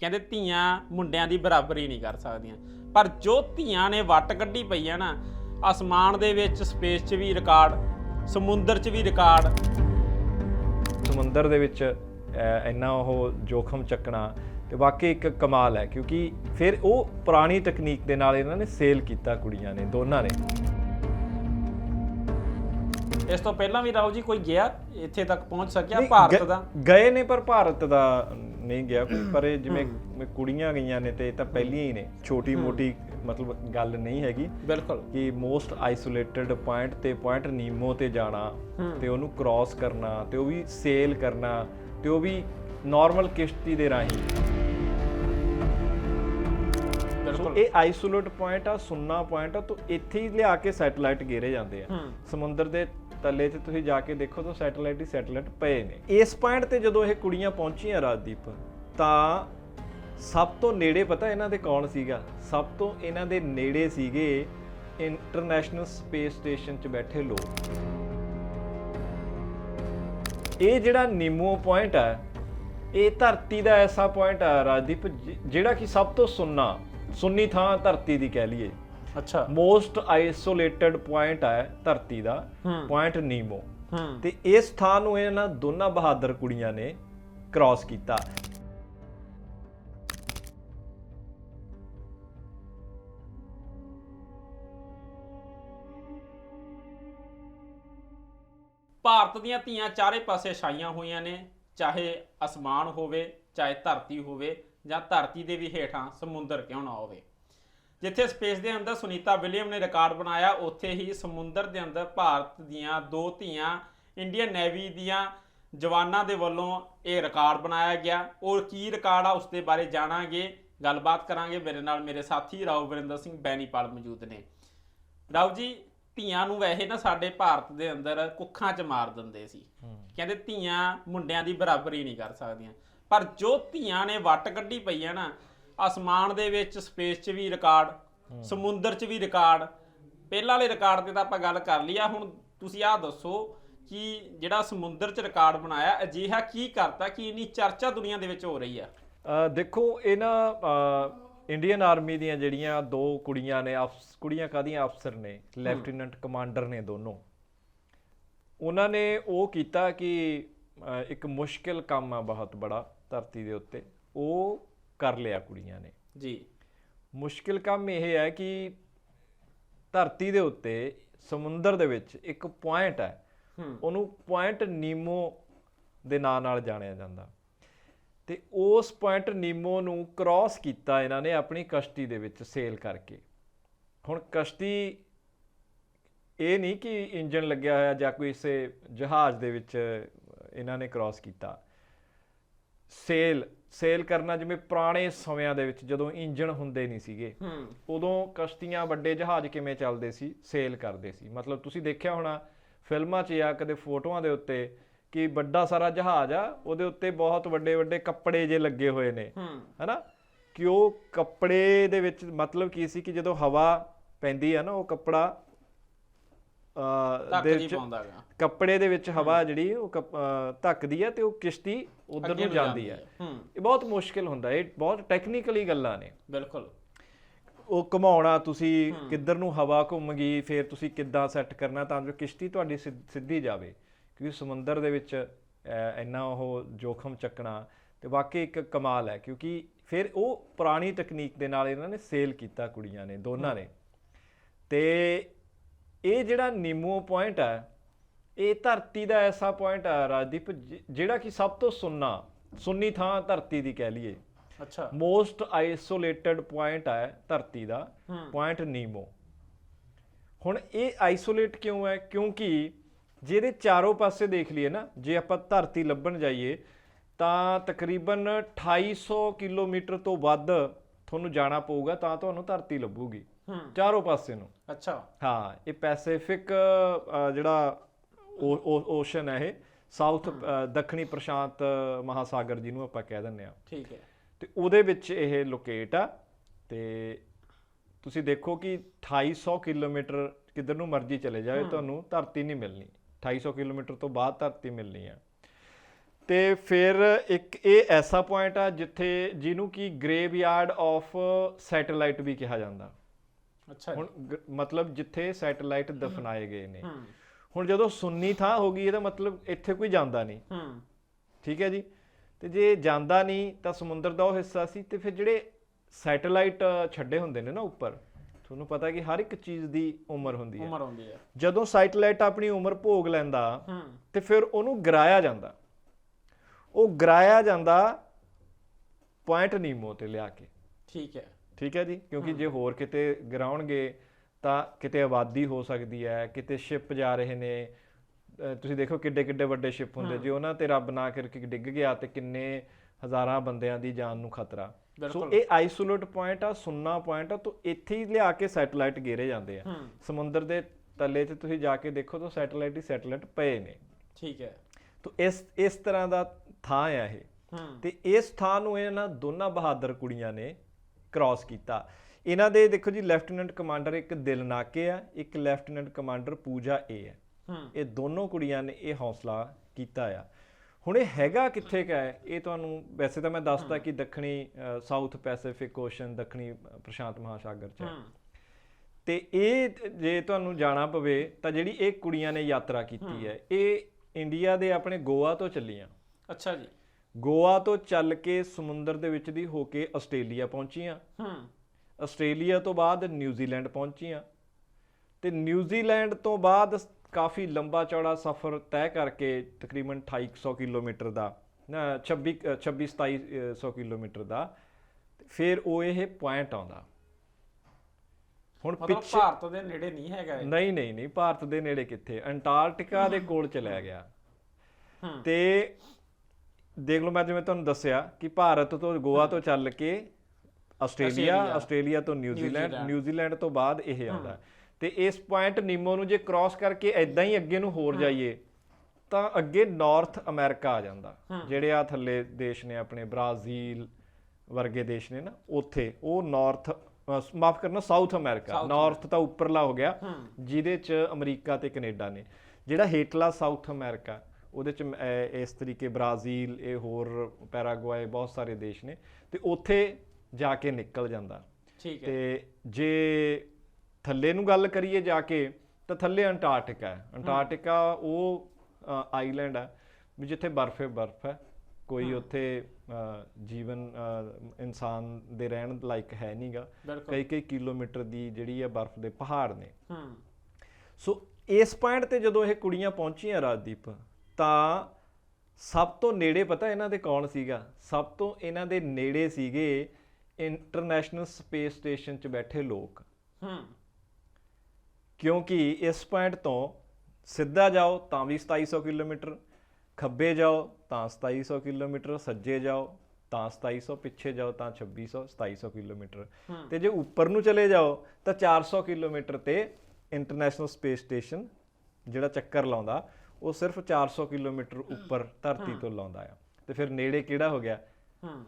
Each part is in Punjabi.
ਕਹਿੰਦੇ ਧੀਆਂ ਮੁੰਡਿਆਂ ਦੀ ਬਰਾਬਰੀ ਨਹੀਂ ਕਰ ਸਕਦੀਆਂ। ਪਰ ਜੋ ਧੀਆਂ ਨੇ ਵੱਟ ਕੱਢੀ ਪਈ ਆ ਨਾ ਅਸਮਾਨ ਦੇ ਵਿੱਚ ਸਪੇਸ 'ਚ ਵੀ ਰਿਕਾਰਡ ਸਮੁੰਦਰ 'ਚ ਵੀ ਰਿਕਾਰਡ। ਸਮੁੰਦਰ ਦੇ ਵਿੱਚ ਅਹ, ਇੰਨਾ ਉਹ ਜੋਖਮ ਚੱਕਣਾ ਤੇ ਵਾਕਈ ਇੱਕ ਕਮਾਲ ਹੈ ਕਿਉਂਕਿ ਫਿਰ ਉਹ ਪੁਰਾਣੀ ਤਕਨੀਕ ਦੇ ਨਾਲ ਇਹਨਾਂ ਨੇ ਸੇਲ ਕੀਤਾ ਕੁੜੀਆਂ ਨੇ ਦੋਨਾਂ ਨੇ। ਇਸ ਤੋਂ ਪਹਿਲਾਂ ਵੀ ਰਾਓ ਜੀ ਕੋਈ ਗਿਆ ਇੱਥੇ ਤੱਕ ਪਹੁੰਚ ਸਕਿਆ ਨਹੀਂ, ਭਾਰਤ ਗ- ਦਾ? ਗਏ ਨੇ ਪਰ ਭਾਰਤ ਦਾ ਨਹੀਂ ਗਿਆ ਕੋਈ ਪਰ ਇਹ ਜਿਵੇਂ ਕੁੜੀਆਂ ਗਈਆਂ ਨੇ ਤੇ ਇਹ ਤਾਂ ਪਹਿਲੀਆਂ ਹੀ ਨੇ। ਛੋਟੀ ਮੋਟੀ ਮਤਲਬ ਗੱਲ ਨਹੀਂ ਹੈਗੀ ਬਿਲਕੁਲ। ਕਿ ਮੋਸਟ ਆਈਸੋਲੇਟਡ ਪੁਆਇੰਟ ਤੇ ਪੁਆਇੰਟ ਨੀਮੋ ਤੇ ਜਾਣਾ ਤੇ ਉਹਨੂੰ ਕ੍ਰਾਸ ਕਰਨਾ ਤੇ ਉਹ ਵੀ ਸੇਲ ਕਰਨਾ ਤੇ ਉਹ ਵੀ ਨਾਰਮਲ ਕਿਸ਼ਤੀ ਦੇ ਰਾਹੀਂ। ਬਿਲਕੁਲ। ਇਹ ਆਈਸੋਲੇਟ ਪੁਆਇੰਟ ਆ ਸੁੰਨਾ ਪੁਆਇੰਟ ਆ ਤੋਂ ਇੱਥੇ ਹੀ ਲਿਆ ਕੇ ਸੈਟੇਲਾਈਟ ਗੇਰੇ ਜਾਂਦੇ ਆ। ਸਮੁੰਦਰ ਦੇ ਤਲੇ 'ਚ ਤੁਸੀਂ ਜਾ ਕੇ ਦੇਖੋ ਤਾਂ ਸੈਟੇਲਾਈਟ ਹੀ ਸੈਟੇਲਾਈਟ ਪਏ ਨੇ। ਇਸ ਪੁਆਇੰਟ ਤੇ ਜਦੋਂ ਇਹ ਕੁੜੀਆਂ ਪਹੁੰਚੀਆਂ ਰਾਜਦੀਪ ਤਾਂ ਸਭ ਤੋਂ ਨੇੜੇ ਪਤਾ ਇਹਨਾਂ ਦੇ ਕੌਣ ਸੀਗਾ? ਸਭ ਤੋਂ ਇਹਨਾਂ ਦੇ ਨੇੜੇ ਸੀਗੇ ਇੰਟਰਨੈਸ਼ਨਲ ਸਪੇਸ ਸਟੇਸ਼ਨ 'ਚ ਬੈਠੇ ਲੋਕ। ਇਹ ਜਿਹੜਾ ਨਿਮੋ ਪੁਆਇੰਟ ਹੈ ਇਹ ਧਰਤੀ ਦਾ ਐਸਾ ਪੁਆਇੰਟ ਹੈ ਰਾਜਦੀਪ ਜਿਹੜਾ ਕਿ ਸਭ ਤੋਂ ਸੁੰਨਾ ਸੁੰਨੀ ਥਾਂ ਧਰਤੀ ਦੀ ਕਹਿ ਲਈਏ। ਅੱਛਾ। ਮੋਸਟ ਆਈਸੋਲੇਟਡ ਪੁਆਇੰਟ ਹੈ ਧਰਤੀ ਦਾ। Point Nemo. ਤੇ ਇਸ ਥਾਂ ਨੂੰ ਇਹਨਾਂ ਦੋਨਾਂ ਬਹਾਦਰ ਕੁੜੀਆਂ ਨੇ ਕ੍ਰਾਸ ਕੀਤਾ। ਭਾਰਤ ਦੀਆਂ ਧੀਆਂ ਚਾਰੇ ਪਾਸੇ ਛਾਈਆਂ ਹੋਈਆਂ ਨੇ, ਚਾਹੇ ਅਸਮਾਨ ਹੋਵੇ, ਚਾਹੇ ਧਰਤੀ ਹੋਵੇ ਜਾਂ ਧਰਤੀ ਦੇ ਵੀ ਹੇਠਾਂ ਸਮੁੰਦਰ ਕਿਉਂ ਨਾ ਹੋਵੇ। ਜਿੱਥੇ ਸਪੇਸ ਦੇ ਅੰਦਰ ਸੁਨੀਤਾ ਵਿਲੀਅਮ ਨੇ ਰਿਕਾਰਡ ਬਣਾਇਆ, ਉੱਥੇ ਹੀ ਸਮੁੰਦਰ ਦੇ ਅੰਦਰ ਭਾਰਤ ਦੀਆਂ ਦੋ ਧੀਆਂ, ਇੰਡੀਅਨ ਨੇਵੀ ਦੀਆਂ ਜਵਾਨਾਂ ਦੇ ਵੱਲੋਂ ਇਹ ਰਿਕਾਰਡ ਬਣਾਇਆ ਗਿਆ। ਔਰ ਕੀ ਰਿਕਾਰਡ ਆ ਉਸ ਦੇ ਬਾਰੇ ਜਾਣਾਂਗੇ, ਗੱਲਬਾਤ ਕਰਾਂਗੇ। ਮੇਰੇ ਨਾਲ ਮੇਰੇ ਸਾਥੀ ਰਾਓ ਵਰਿੰਦਰ ਸਿੰਘ ਬੈਨੀਪਾਲ ਮੌਜੂਦ ਨੇ। ਰਾਓ ਜੀ ਧੀਆਂ ਨੂੰ ਵੈਸੇ ਨਾ ਸਾਡੇ ਭਾਰਤ ਦੇ ਅੰਦਰ ਕੁੱਖਾਂ 'ਚ ਮਾਰ ਦਿੰਦੇ ਸੀ। ਕਹਿੰਦੇ ਧੀਆਂ ਮੁੰਡਿਆਂ ਦੀ ਬਰਾਬਰੀ ਨਹੀਂ ਕਰ ਸਕਦੀਆਂ। ਪਰ ਜੋ ਧੀਆਂ ਨੇ ਵੱਟ ਕੱਢੀ ਪਈ ਆ ਨਾ ਅਸਮਾਨ ਦੇ ਵਿੱਚ ਸਪੇਸ 'ਚ ਵੀ ਰਿਕਾਰਡ ਸਮੁੰਦਰ 'ਚ ਵੀ ਰਿਕਾਰਡ ਪਹਿਲਾਂ ਵਾਲੇ ਰਿਕਾਰਡ ਤੇ ਤਾਂ ਆਪਾਂ ਗੱਲ ਕਰ ਲਈ ਆ। ਹੁਣ ਤੁਸੀਂ ਆਹ ਦੱਸੋ ਕਿ ਜਿਹੜਾ ਸਮੁੰਦਰ 'ਚ ਰਿਕਾਰਡ ਬਣਾਇਆ ਅਜਿਹਾ ਕੀ ਕਰਤਾ ਕਿ ਇੰਨੀ ਚਰਚਾ ਦੁਨੀਆ ਦੇ ਵਿੱਚ ਹੋ ਰਹੀ ਆ? ਦੇਖੋ ਇਹ ਨਾ ਅ, ਇੰਡੀਅਨ ਆਰਮੀ ਦੀਆਂ ਜਿਹੜੀਆਂ ਦੋ ਕੁੜੀਆਂ ਨੇ ਅਫਸ ਕੁੜੀਆਂ ਕਾਦੀਆਂ ਅਫਸਰ ਨੇ? ਲੈਫਟੀਨੈਂਟ ਕਮਾਂਡਰ ਨੇ ਦੋਨੋਂ। ਉਹਨਾਂ ਨੇ ਉਹ ਕੀਤਾ ਕਿ ਇੱਕ ਮੁਸ਼ਕਿਲ ਕੰਮ ਆ ਬਹੁਤ ਬੜਾ ਧਰਤੀ ਦੇ ਉੱਤੇ। ਉਹ ਕਰ ਲਿਆ ਕੁੜੀਆਂ ਨੇ। ਜੀ। ਮੁਸ਼ਕਿਲ ਕੰਮ ਇਹ ਹੈ ਕਿ ਧਰਤੀ ਦੇ ਉੱਤੇ ਸਮੁੰਦਰ ਦੇ ਵਿੱਚ ਇੱਕ ਪੁਆਇੰਟ ਹੂੰ। ਉਹਨੂੰ ਪੁਆਇੰਟ ਨੀਮੋ ਦੇ ਨਾਂ ਨਾਲ ਜਾਣਿਆ ਜਾਂਦਾ। ਤੇ ਉਸ ਪੁਆਇੰਟ ਨੀਮੋ ਨੂੰ ਕ੍ਰਾਸ ਕੀਤਾ ਇਹਨਾਂ ਨੇ ਆਪਣੀ ਕਸ਼ਤੀ ਦੇ ਵਿੱਚ ਸੇਲ ਕਰਕੇ। ਹੁਣ ਕਸ਼ਤੀ ਇਹ ਨਹੀਂ ਕਿ ਇੰਜਨ ਲੱਗਿਆ ਹੋਇਆ ਜਾਂ ਕੋਈ ਇਸੇ ਜਹਾਜ਼ ਦੇ ਵਿੱਚ ਇਹਨਾਂ ਨੇ ਕ੍ਰਾਸ ਕੀਤਾ। ਸੇਲ ਸੇਲ ਕਰਨਾ ਜਿਵੇਂ ਪੁਰਾਣੇ ਸਮਿਆਂ ਦੇ ਵਿੱਚ ਜਦੋਂ ਇੰਜਨ ਹੁੰਦੇ ਨਹੀਂ ਸੀਗੇ ਉਦੋਂ ਕਸ਼ਤੀਆਂ ਵੱਡੇ ਜਹਾਜ਼ ਕਿਵੇਂ ਚੱਲਦੇ ਸੀ? ਸੇਲ ਕਰਦੇ ਸੀ। ਮਤਲਬ ਤੁਸੀਂ ਦੇਖਿਆ ਹੋਣਾ ਫਿਲਮਾਂ 'ਚ ਜਾਂ ਕਦੇ ਫੋਟੋਆਂ ਦੇ ਉੱਤੇ ਕਿ ਵੱਡਾ ਸਾਰਾ ਜਹਾਜ਼ ਆ ਉਹਦੇ ਉੱਤੇ ਬਹੁਤ ਵੱਡੇ ਵੱਡੇ ਕੱਪੜੇ ਜੇ ਲੱਗੇ ਹੋਏ ਨੇ। ਹਨਾ? ਕਿ ਉਹ ਕੱਪੜੇ ਦੇ ਵਿੱਚ ਮਤਲਬ ਕੀ ਸੀ ਕਿ ਜਦੋਂ ਹਵਾ ਪੈਂਦੀ ਆ ਨਾ ਉਹ ਕੱਪੜਾ ਦੇ ਵਿੱਚ ਕੱਪੜੇ ਦੇ ਵਿੱਚ ਹਵਾ ਜਿਹੜੀ ਉਹ ਧੱਕਦੀ ਆ ਤੇ ਉਹ ਕਿਸ਼ਤੀ ਉਧਰ ਨੂੰ ਜਾਂਦੀ। ਹੂੰ। ਇਹ ਬਹੁਤ ਮੁਸ਼ਕਿਲ ਹੁੰਦਾ ਇਹ ਬਹੁਤ ਟੈਕਨੀਕਲੀ ਗੱਲਾਂ ਨੇ। ਬਿਲਕੁਲ। ਉਹ ਘੁਮਾਉਣਾ ਤੁਸੀਂ ਕਿੱਧਰ ਨੂੰ ਹਵਾ ਘੁੰਮ ਗਈ ਫਿਰ ਤੁਸੀਂ ਕਿੱਦਾਂ ਸੈੱਟ ਕਰਨਾ ਤਾਂ ਜੋ ਕਿਸ਼ਤੀ ਤੁਹਾਡੀ ਸਿੱਧੀ ਜਾਵੇ। ਕਿਉਂਕਿ ਸਮੁੰਦਰ ਦੇ ਵਿੱਚ ਇੰਨਾ ਉਹ ਜੋਖਮ ਚੱਕਣਾ ਤੇ ਵਾਕਈ ਇੱਕ ਕਮਾਲ ਹੈ ਕਿਉਂਕਿ ਫਿਰ ਉਹ ਪੁਰਾਣੀ ਤਕਨੀਕ ਦੇ ਨਾਲ ਇਹਨਾਂ ਨੇ ਸੇਲ ਕੀਤਾ ਕੁੜੀਆਂ ਨੇ ਦੋਨਾਂ ਨੇ। ਤੇ ਇਹ ਜਿਹੜਾ ਨੀਮੋ ਪੁਆਇੰਟ ਹੈ ਇਹ ਧਰਤੀ ਦਾ ਐਸਾ ਪੁਆਇੰਟ ਹੈ ਰਾਜਦੀਪ ਜਿਹੜਾ ਕਿ ਸਭ ਤੋਂ ਸੁੰਨਾ ਸੁੰਨੀ ਥਾਂ ਧਰਤੀ ਦੀ ਕਹਿ ਲਈਏ। ਅੱਛਾ। ਮੋਸਟ ਆਈਸੋਲੇਟਡ ਪੁਆਇੰਟ ਹੈ ਧਰਤੀ ਦਾ। ਪੁਆਇੰਟ ਨੀਮੋ। ਹੁਣ ਇਹ ਆਈਸੋਲੇਟ ਕਿਉਂ ਹੈ? ਕਿਉਂਕਿ ਜਿਹਦੇ ਚਾਰੋਂ ਪਾਸੇ ਦੇਖ ਲਈਏ ਨਾ ਜੇ ਆਪਾਂ ਧਰਤੀ ਲੱਭਣ ਜਾਈਏ ਤਾਂ ਤਕਰੀਬਨ 2800 ਕਿਲੋਮੀਟਰ ਤੋਂ ਵੱਧ ਤੁਹਾਨੂੰ ਜਾਣਾ ਪਊਗਾ ਤਾਂ ਤੁਹਾਨੂੰ ਧਰਤੀ ਲੱਭੂਗੀ। ਚਾਰੋਂ ਪਾਸੇ ਨੂੰ। ਅੱਛਾ। ਹਾਂ ਇਹ ਪੈਸੀਫਿਕ ਜਿਹੜਾ ਓਸ਼ਨ ਹੈ ਇਹ ਸਾਊਥ ਦੱਖਣੀ ਪ੍ਰਸ਼ਾਂਤ ਮਹਾਸਾਗਰ ਜਿਹਨੂੰ ਆਪਾਂ ਕਹਿ ਦਿੰਦੇ ਆ ਠੀਕ ਹੈ। ਤੇ ਉਹਦੇ ਵਿੱਚ ਇਹ ਲੋਕੇਟ ਆ ਤੇ ਤੁਸੀਂ ਦੇਖੋ ਕਿ 2800 ਕਿਲੋਮੀਟਰ ਕਿੱਧਰ ਨੂੰ ਮਰਜ਼ੀ ਚਲੇ ਜਾਵੇ ਤੁਹਾਨੂੰ ਧਰਤੀ ਨਹੀਂ ਮਿਲਣੀ। 2800 ਕਿਲੋਮੀਟਰ ਤੋਂ ਬਾਅਦ ਧਰਤੀ ਮਿਲਣੀ ਆ। ਤੇ ਫਿਰ ਇੱਕ ਇਹ ਐਸਾ ਪੁਆਇੰਟ ਆ ਜਿੱਥੇ ਜਿਹਨੂੰ ਕੀ ਗ੍ਰੇਵਯਾਰਡ ਆਫ ਸੈਟੇਲਾਈਟ ਵੀ ਕਿਹਾ ਜਾਂਦਾ। ਅੱਛਾ ਹੁਣ ਮਤਲਬ ਜਿੱਥੇ ਸੈਟੇਲਾਈਟ ਦਫਨਾਏ ਗਏ ਨੇ। ਹੁਣ ਜਦੋਂ ਸੁੰਨੀ ਥਾਂ ਹੋ ਗਈ ਇਹਦਾ ਮਤਲਬ ਇੱਥੇ ਕੋਈ ਜਾਂਦਾ ਨਹੀਂ। ਹੂੰ। ਠੀਕ ਹੈ ਜੀ? ਤੇ ਜੇ ਜਾਂਦਾ ਨਹੀਂ ਤਾਂ ਸਮੁੰਦਰ ਦਾ ਉਹ ਹਿੱਸਾ ਸੀ। ਤੇ ਫਿਰ ਜਿਹੜੇ ਸੈਟੇਲਾਈਟ ਛੱਡੇ ਹੁੰਦੇ ਨੇ ਨਾ ਉੱਪਰ ਤੁਹਾਨੂੰ ਪਤਾ ਕਿ ਹਰ ਇੱਕ ਚੀਜ਼ ਦੀ ਉਮਰ ਹੁੰਦੀ ਹੈ। ਉਮਰ ਆਉਂਦੀ ਹੈ। ਜਦੋਂ ਸੈਟੇਲਾਈਟ ਆਪਣੀ ਉਮਰ ਭੋਗ ਲੈਂਦਾ ਤੇ ਫਿਰ ਉਹਨੂੰ ਗਰਾਇਆ ਜਾਂਦਾ। ਉਹ ਗਰਾਇਆ ਜਾਂਦਾ ਪੁਆਇੰਟ ਨੀਮੋ ਤੇ ਲਿਆ ਕੇ। ਠੀਕ ਹੈ। ਠੀਕ ਹੈ ਜੀ? ਕਿਉਂਕਿ ਜੇ ਹੋਰ ਕਿਤੇ ਗਰਾਉਣਗੇ ਤਾਂ ਕਿਤੇ ਆਬਾਦੀ ਹੋ ਸਕਦੀ ਹੈ ਕਿਤੇ ਸ਼ਿਪ ਜਾ ਰਹੇ ਨੇ। ਤੁਸੀਂ ਦੇਖੋ ਕਿੱਡੇ ਕਿੱਡੇ ਵੱਡੇ ਸ਼ਿਪ ਹੁੰਦੇ। ਜੇ ਉਹਨਾਂ ਤੇ ਰੱਬ ਨਾ ਕਰਕੇ ਡਿੱਗ ਗਿਆ ਤੇ ਕਿੰਨੇ ਹਜ਼ਾਰਾਂ ਬੰਦਿਆਂ ਦੀ ਜਾਨ ਨੂੰ ਖਤਰਾ। ਸੋ ਇਹ ਆਈਸੋਲੇਟ ਪੁਆਇੰਟ ਆ ਸੁੰਨਾ ਪੁਆਇੰਟ ਆ ਤਾਂ ਇੱਥੇ ਹੀ ਲਿਆ ਕੇ ਸੈਟੇਲਾਈਟ ਗੇਰੇ ਜਾਂਦੇ ਆ। ਸਮੁੰਦਰ ਦੇ ਤਲੇ ਤੇ ਤੁਸੀਂ ਜਾ ਕੇ ਦੇਖੋ ਤਾਂ ਸੈਟੇਲਾਈਟ ਹੀ ਸੈਟੇਲਾਈਟ ਪਏ ਨੇ। ਠੀਕ ਹੈ। ਤਾਂ ਇਸ ਇਸ ਤਰ੍ਹਾਂ ਦਾ ਥਾਂ ਆ ਇਹ। ਤੇ ਇਸ ਥਾਂ ਨੂੰ ਇਹਨਾਂ ਦੋਨਾਂ ਬਹਾਦਰ ਕੁੜੀਆਂ ਨੇ ਕ੍ਰਾਸ ਕੀਤਾ। ਇਹਨਾਂ ਦੇ ਦੇਖੋ ਜੀ ਲੈਫਟੀਨੈਂਟ ਕਮਾਂਡਰ ਇੱਕ ਦਿਲਨਾਕੇ ਆ ਇੱਕ ਲੈਫਟੀਨੈਂਟ ਕਮਾਂਡਰ ਪੂਜਾ ਏ ਹੂੰ। ਇਹ ਦੋਨੋਂ ਕੁੜੀਆਂ ਨੇ ਇਹ ਹੌਸਲਾ ਕੀਤਾ ਆ। ਹੁਣ ਇਹ ਹੈਗਾ ਕਿੱਥੇ ਕਾ ਹੈ? ਇਹ ਤੁਹਾਨੂੰ ਵੈਸੇ ਤਾਂ ਮੈਂ ਦੱਸਦਾ ਕਿ ਦੱਖਣੀ ਸਾਊਥ ਪੈਸੀਫਿਕ ਓਸ਼ਨ ਦੱਖਣੀ ਪ੍ਰਸ਼ਾਂਤ ਮਹਾਸਾਗਰ ਚ ਹੈ। ਤੇ ਇਹ ਜੇ ਤੁਹਾਨੂੰ ਜਾਣਾ ਪਵੇ ਤਾਂ ਜਿਹੜੀ ਇਹ ਕੁੜੀਆਂ ਨੇ ਯਾਤਰਾ ਕੀਤੀ ਹੈ। ਇਹ ਇੰਡੀਆ ਦੇ ਆਪਣੇ ਗੋਆ ਤੋਂ ਚੱਲੀਆਂ। ਅੱਛਾ ਜੀ। ਗੋਆ ਤੋਂ ਚੱਲ ਕੇ ਸਮੁੰਦਰ ਦੇ ਵਿੱਚ ਦੀ ਹੋ ਕੇ ਆਸਟ੍ਰੇਲੀਆ ਪਹੁੰਚੀਆਂ। ਹੂੰ। ਆਸਟ੍ਰੇਲੀਆ ਤੋਂ ਬਾਅਦ ਨਿਊਜ਼ੀਲੈਂਡ ਪਹੁੰਚੀਆਂ। ਤੇ ਨਿਊਜ਼ੀਲੈਂਡ ਤੋਂ ਬਾਅਦ ਕਾਫੀ ਲੰਬਾ ਚੌੜਾ ਸਫ਼ਰ ਤੈਅ ਕਰਕੇ ਤਕਰੀਬਨ 2800 ਕਿਲੋਮੀਟਰ ਦਾ ਨਾ 26 ਅ, 26 2700 ਕਿਲੋਮੀਟਰ ਦਾ। ਫਿਰ ਉਹ ਇਹ ਪੁਆਇੰਟ ਆਉਂਦਾ। ਹੁਣ ਪਿੱਛੇ ਭਾਰਤ ਦੇ ਨੇੜੇ ਨਹੀਂ ਹੈਗਾ ਇਹ? ਨਹੀਂ ਨਹੀਂ ਨਹੀਂ ਭਾਰਤ ਦੇ ਨੇੜੇ ਕਿੱਥੇ? ਅੰਟਾਰਕਟਿਕਾ ਦੇ ਕੋਲ ਚਲਿਆ ਗਿਆ। ਤੇ ਦੇਖ ਲਓ ਮੈਂ ਜਿਵੇਂ ਤੁਹਾਨੂੰ ਦੱਸਿਆ ਕਿ ਭਾਰਤ ਤੋਂ ਗੋਆ ਤੋਂ ਚੱਲ ਕੇ ਆਸਟ੍ਰੇਲੀਆ। ਆਸਟ੍ਰੇਲੀਆ, ਤੋਂ New Zealand New Zealand. New Zealand ਤੋਂ ਬਾਅਦ ਇਹ ਆਉਂਦਾ। ਹੈ। ਤੇ ਇਸ ਪੁਆਇੰਟ ਨੀਮੋ ਨੂੰ ਜੇ ਕ੍ਰਾਸ ਕਰਕੇ ਐਦਾਂ ਹੀ ਅੱਗੇ ਨੂੰ ਹੋਰ ਜਾਈਏ ਤਾਂ ਅੱਗੇ ਨਾਰਥ ਅਮਰੀਕਾ ਆ ਜਾਂਦਾ। ਜਿਹੜੇ ਆ ਥੱਲੇ ਦੇਸ਼ ਨੇ ਆਪਣੇ ਬ੍ਰਾਜ਼ੀਲ ਵਰਗੇ ਦੇਸ਼ ਨੇ ਨਾ ਉੱਥੇ ਉਹ ਨਾਰਥ ਮਾਫ ਕਰਨਾ ਸਾਊਥ ਅਮਰੀਕਾ ਨਾਰਥ ਤਾਂ ਉੱਪਰਲਾ ਹੋ ਗਿਆ ਜਿਹਦੇ ਚ ਅਮਰੀਕਾ ਤੇ ਕੈਨੇਡਾ ਨੇ। ਜਿਹੜਾ ਹੇਠਲਾ ਸਾਊਥ ਅਮਰੀਕਾ ਉਹਦੇ ਚ ਇਸ ਤਰੀਕੇ ਬ੍ਰਾਜ਼ੀਲ ਇਹ ਹੋਰ ਪੈਰਾਗੁਆਏ ਬਹੁਤ ਸਾਰੇ ਦੇਸ਼ ਨੇ ਤੇ ਉੱਥੇ ਜਾ ਕੇ ਨਿਕਲ ਜਾਂਦਾ। ਠੀਕ ਹੈ। ਤੇ ਜੇ ਥੱਲੇ ਨੂੰ ਗੱਲ ਕਰੀਏ ਜਾ ਕੇ ਤਾਂ ਥੱਲੇ ਅੰਟਾਰਕਟਿਕਾ ਹੈ। ਅੰਟਾਰਕਟਿਕਾ ਉਹ ਆਈਲੈਂਡ ਹੈ ਵੀ ਜਿੱਥੇ ਬਰਫ਼ ਹੈ ਬਰਫ਼ ਹੈ। ਕੋਈ ਉੱਥੇ ਜੀਵਨ ਇਨਸਾਨ ਦੇ ਰਹਿਣ ਲਾਇਕ ਹੈ ਨਹੀਂਗਾ। ਕਈ ਕਈ ਕਿਲੋਮੀਟਰ ਦੀ ਜਿਹੜੀ ਹੈ ਬਰਫ਼ ਦੇ ਪਹਾੜ ਨੇ। ਸੋ ਇਸ ਪੁਆਇੰਟ ਤੇ ਜਦੋਂ ਇਹ ਕੁੜੀਆਂ ਪਹੁੰਚੀਆਂ ਰਾਜਦੀਪ ਤਾਂ ਸਭ ਤੋਂ ਨੇੜੇ ਪਤਾ ਇਹਨਾਂ ਦੇ ਕੌਣ ਸੀਗਾ? ਸਭ ਤੋਂ ਇਹਨਾਂ ਦੇ ਨੇੜੇ ਸੀਗੇ ਇੰਟਰਨੈਸ਼ਨਲ ਸਪੇਸ ਸਟੇਸ਼ਨ 'ਚ ਬੈਠੇ ਲੋਕ। ਹੂੰ। ਕਿਉਂਕਿ ਇਸ ਪੁਆਇੰਟ ਤੋਂ ਸਿੱਧਾ ਜਾਓ ਤਾਂ ਵੀ 2700 ਕਿਲੋਮੀਟਰ ਖੱਬੇ ਜਾਓ ਤਾਂ 2700 ਕਿਲੋਮੀਟਰ ਸੱਜੇ ਜਾਓ ਤਾਂ 2700 ਪਿੱਛੇ ਜਾਓ ਤਾਂ 2600 2700 ਕਿਲੋਮੀਟਰ। ਤੇ ਜੇ ਉੱਪਰ ਨੂੰ ਚਲੇ ਜਾਓ ਤਾਂ 400 ਕਿਲੋਮੀਟਰ ਤੇ ਇੰਟਰਨੈਸ਼ਨਲ ਸਪੇਸ ਸਟੇਸ਼ਨ ਜਿਹੜਾ ਚੱਕਰ ਲਾਉਂਦਾ ਉਹ ਸਿਰਫ 400 ਕਿਲੋਮੀਟਰ ਉੱਪਰ ਧਰਤੀ ਤੋਂ ਲਾਉਂਦਾ ਆ। ਤੇ ਫਿਰ ਨੇੜੇ ਕਿਹੜਾ ਹੋ ਗਿਆ?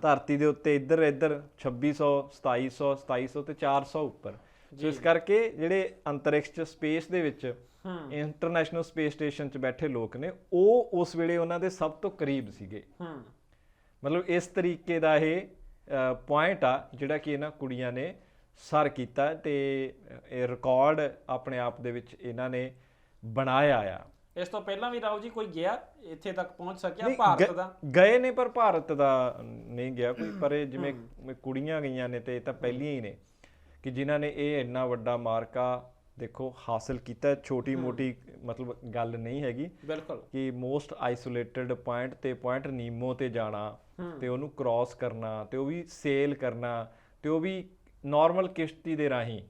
ਧਰਤੀ ਦੇ ਉੱਤੇ ਇੱਧਰ ਇੱਧਰ 2600 2700 2700 ਤੇ 400 ਉੱਪਰ। ਸੋ ਇਸ ਕਰਕੇ ਜਿਹੜੇ ਅੰਤਰਿਕਸ਼ ਚ ਸਪੇਸ ਦੇ ਵਿੱਚ ਹੂੰ। ਇੰਟਰਨੈਸ਼ਨਲ ਸਪੇਸ ਸਟੇਸ਼ਨ 'ਚ ਬੈਠੇ ਲੋਕ ਨੇ ਉਹ ਉਸ ਵੇਲੇ ਉਹਨਾਂ ਦੇ ਸਭ ਤੋਂ ਕਰੀਬ ਸੀਗੇ। ਹੂੰ। ਮਤਲਬ ਇਸ ਤਰੀਕੇ ਦਾ ਇਹ ਪੁਆਇੰਟ ਆ ਜਿਹੜਾ ਕਿ ਇਹਨਾਂ ਕੁੜੀਆਂ ਨੇ ਸਰ ਕੀਤਾ ਤੇ ਇਹ ਰਿਕਾਰਡ ਆਪਣੇ ਆਪ ਦੇ ਵਿੱਚ ਇਹਨਾਂ ਨੇ ਬਣਾਇਆ ਆ। ਇਸ ਤੋਂ ਪਹਿਲਾਂ ਵੀ ਰਾਹੁਲ ਜੀ ਕੋਈ ਗਿਆ? ਇੱਥੇ ਤੱਕ ਪਹੁੰਚ ਸਕਿਆ ਭਾਰਤ ਦਾ? ਗਏ ਨੇ ਪਰ ਭਾਰਤ ਦਾ ਨਹੀਂ ਗਿਆ ਕੋਈ ਪਰ ਜਿਵੇਂ ਕੁੜੀਆਂ ਗਈਆਂ ਨੇ ਤੇ ਇਹ ਤਾਂ ਪਹਿਲੀਆਂ ਹੀ ਨੇ। ਕਿ ਜਿਨ੍ਹਾਂ ਨੇ ਇਹ ਇੰਨਾ ਵੱਡਾ ਮਾਰਕਾ ਦੇਖੋ ਹਾਸਲ ਕੀਤਾ ਛੋਟੀ ਮੋਟੀ ਮਤਲਬ ਗੱਲ ਨਹੀਂ ਹੈਗੀ ਬਿਲਕੁਲ। ਕਿ ਮੋਸਟ ਆਈਸੋਲੇਟਡ ਪੁਆਇੰਟ ਤੇ ਪੁਆਇੰਟ ਨੀਮੋ ਤੇ ਜਾਣਾ ਤੇ ਉਹਨੂੰ ਕ੍ਰਾਸ ਕਰਨਾ ਤੇ ਉਹ ਵੀ ਸੇਲ ਕਰਨਾ ਤੇ ਉਹ ਵੀ ਨਾਰਮਲ ਕਿਸ਼ਤੀ ਦੇ ਰਾਹੀਂ।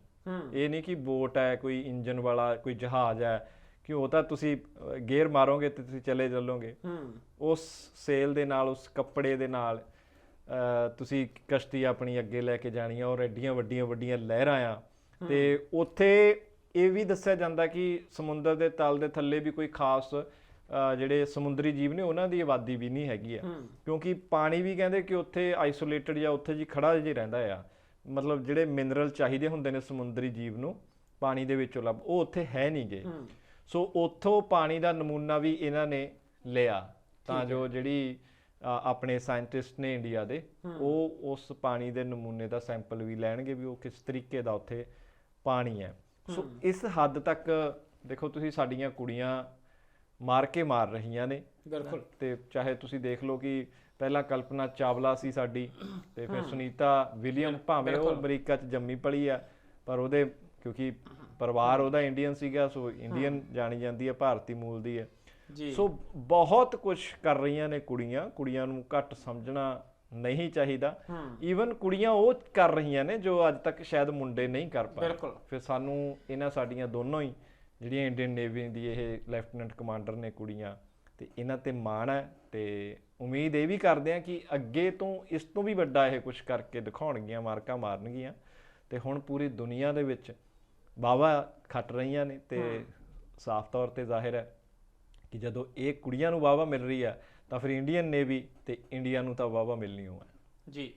ਇਹ ਨਹੀਂ ਕਿ ਬੋਟ ਹੈ ਕੋਈ ਇੰਜਨ ਵਾਲਾ ਕੋਈ ਜਹਾਜ਼ ਹੈ ਕਿ ਉਹ ਤਾਂ ਤੁਸੀਂ ਗੇਅਰ ਮਾਰੋਗੇ ਤੇ ਤੁਸੀਂ ਚਲੇ ਚੱਲੋਗੇ। ਉਸ ਸੇਲ ਦੇ ਨਾਲ ਉਸ ਕੱਪੜੇ ਦੇ ਨਾਲ ਤੁਸੀਂ ਕਸ਼ਤੀ ਆਪਣੀ ਅੱਗੇ ਲੈ ਕੇ ਜਾਣੀ ਆ ਔਰ ਐਡੀਆਂ ਵੱਡੀਆਂ ਵੱਡੀਆਂ ਲਹਿਰਾਂ ਆ। ਤੇ ਉੱਥੇ ਇਹ ਵੀ ਦੱਸਿਆ ਜਾਂਦਾ ਕਿ ਸਮੁੰਦਰ ਦੇ ਤਲ ਦੇ ਥੱਲੇ ਵੀ ਕੋਈ ਖਾਸ ਜਿਹੜੇ ਸਮੁੰਦਰੀ ਜੀਵ ਨੇ ਉਹਨਾਂ ਦੀ ਆਬਾਦੀ ਵੀ ਨਹੀਂ ਹੈਗੀ ਆ। ਕਿਉਂਕਿ ਪਾਣੀ ਵੀ ਕਹਿੰਦੇ ਕਿ ਉੱਥੇ ਆਈਸੋਲੇਟਡ ਜਾਂ ਉੱਥੇ ਜੀ ਖੜਾ ਜੀ ਰਹਿੰਦਾ ਆ। ਮਤਲਬ ਜਿਹੜੇ ਮਿਨਰਲ ਚਾਹੀਦੇ ਹੁੰਦੇ ਨੇ ਸਮੁੰਦਰੀ ਜੀਵ ਨੂੰ ਪਾਣੀ ਦੇ ਵਿੱਚੋਂ ਲੱਭ ਉਹ ਉੱਥੇ ਹੈ ਨਹੀਂਗੇ ਹੂੰ। ਸੋ ਉੱਥੋਂ ਪਾਣੀ ਦਾ ਨਮੂਨਾ ਵੀ ਇਹਨਾਂ ਨੇ ਲਿਆ ਤਾਂ ਜੋ ਜਿਹੜੀ ਆਪਣੇ ਸਾਇੰਟਿਸਟ ਨੇ ਇੰਡੀਆ ਦੇ ਉਹ ਉਸ ਪਾਣੀ ਦੇ ਨਮੂਨੇ ਦਾ ਸੈਂਪਲ ਵੀ ਲੈਣਗੇ ਵੀ ਉਹ ਕਿਸ ਤਰੀਕੇ ਦਾ ਉੱਥੇ ਪਾਣੀ ਹੈ। ਸੋ ਇਸ ਹੱਦ ਤੱਕ ਦੇਖੋ ਤੁਸੀਂ ਸਾਡੀਆਂ ਕੁੜੀਆਂ ਮਾਰ ਕੇ ਮਾਰ ਰਹੀਆਂ ਨੇ। ਬਿਲਕੁਲ। ਤੇ ਚਾਹੇ ਤੁਸੀਂ ਦੇਖ ਲਓ ਕਿ ਪਹਿਲਾਂ ਕਲਪਨਾ ਚਾਵਲਾ ਸੀ ਸਾਡੀ ਤੇ ਫਿਰ ਸੁਨੀਤਾ ਵਿਲੀਅਮ ਭਾਵੇਂ ਉਹ ਅਮਰੀਕਾ 'ਚ ਜੰਮੀ ਪਲੀ ਆ ਪਰ ਉਹਦੇ ਕਿਉਂਕਿ ਪਰਿਵਾਰ ਉਹਦਾ ਇੰਡੀਅਨ ਸੀਗਾ ਸੋ ਇੰਡੀਅਨ ਜਾਣੀ ਜਾਂਦੀ ਹੈ ਭਾਰਤੀ ਮੂਲ ਦੀ ਹੈ। ਸੋ ਬਹੁਤ ਕੁਝ ਕਰ ਰਹੀਆਂ ਨੇ ਕੁੜੀਆਂ ਕੁੜੀਆਂ ਨੂੰ ਘੱਟ ਸਮਝਣਾ ਨਹੀਂ ਚਾਹੀਦਾ। ਈਵਨ ਕੁੜੀਆਂ ਉਹ ਕਰ ਰਹੀਆਂ ਨੇ ਜੋ ਅੱਜ ਤੱਕ ਸ਼ਾਇਦ ਮੁੰਡੇ ਨਹੀਂ ਕਰ ਪਾਏ। ਬਿਲਕੁਲ। ਫਿਰ ਸਾਨੂੰ ਇਹਨਾਂ ਸਾਡੀਆਂ ਦੋਨੋਂ ਹੀ ਜਿਹੜੀਆਂ ਇੰਡੀਅਨ ਨੇਵੀ ਦੀ ਇਹ ਲੈਫਟੀਨੈਂਟ ਕਮਾਂਡਰ ਨੇ ਕੁੜੀਆਂ ਤੇ ਇਹਨਾਂ ਤੇ ਮਾਣ ਹੈ ਤੇ ਉਮੀਦ ਇਹ ਵੀ ਕਰਦੇ ਆ ਕਿ ਅੱਗੇ ਤੋਂ ਇਸ ਤੋਂ ਵੀ ਵੱਡਾ ਇਹ ਕੁਝ ਕਰਕੇ ਦਿਖਾਉਣਗੀਆਂ ਮਾਰਕਾਂ ਮਾਰਨਗੀਆਂ। ਤੇ ਹੁਣ ਪੂਰੀ ਦੁਨੀਆ ਦੇ ਵਿੱਚ ਵਾਹਵਾ ਖੱਟ ਰਹੀਆਂ ਨੇ ਤੇ ਸਾਫ਼ ਤੌਰ ਤੇ ਜ਼ਾਹਿਰ ਹੈ ਕਿ ਜਦੋਂ ਇਹ ਕੁੜੀਆਂ ਨੂੰ ਵਾਹਵਾ ਮਿਲ ਰਹੀ ਆ, ਤਾਂ ਫਿਰ ਇੰਡੀਅਨ ਨੇਵੀ ਤੇ ਇੰਡੀਆ ਨੂੰ ਤਾਂ ਵਾਹਵਾ ਮਿਲਣੀ ਹੋਆ ਜੀ।